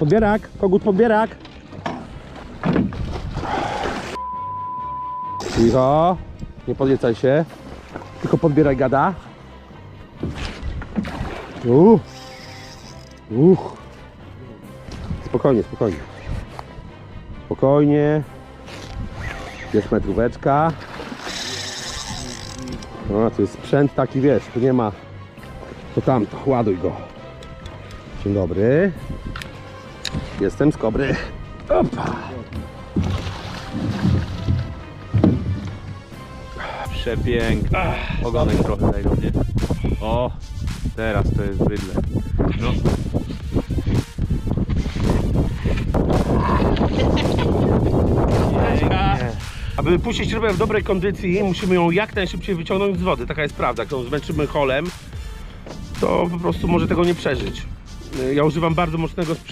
Podbierak, kogut podbierak. Cicho, nie podniecaj się. Tylko podbieraj gada. Uch. Uch. Spokojnie, spokojnie. Spokojnie. Jest metróweczka. No, to jest sprzęt taki, wiesz, tu nie ma to tamto, ładuj go. Dzień dobry. Jestem z Kobry. Opa. Przepiękny. Ogonek trochę daj. O, teraz to jest bydle. No. Aby puścić rybę w dobrej kondycji, musimy ją jak najszybciej wyciągnąć z wody. Taka jest prawda. Jak ją zmęczymy holem, to po prostu może tego nie przeżyć. Ja używam bardzo mocnego sprzętu.